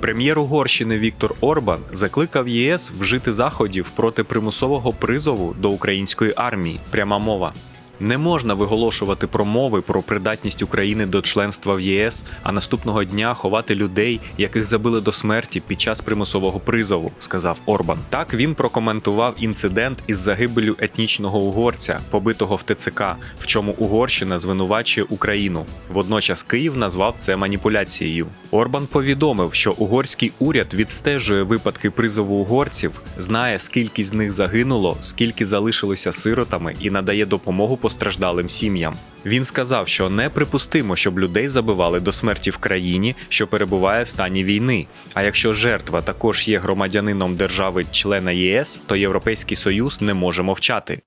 Прем'єр Угорщини Віктор Орбан закликав ЄС вжити заходів проти примусового призову до української армії. Пряма мова. Не можна виголошувати промови про придатність України до членства в ЄС, а наступного дня ховати людей, яких забили до смерті під час примусового призову, сказав Орбан. Так він прокоментував інцидент із загибелю етнічного угорця, побитого в ТЦК, в чому Угорщина звинувачує Україну. Водночас Київ назвав це маніпуляцією. Орбан повідомив, що угорський уряд відстежує випадки призову угорців, знає, скільки з них загинуло, скільки залишилося сиротами і надає допомогу постраждалим сім'ям. Він сказав, що неприпустимо, щоб людей забивали до смерті в країні, що перебуває в стані війни. А якщо жертва також є громадянином держави-члена ЄС, то Європейський Союз не може мовчати.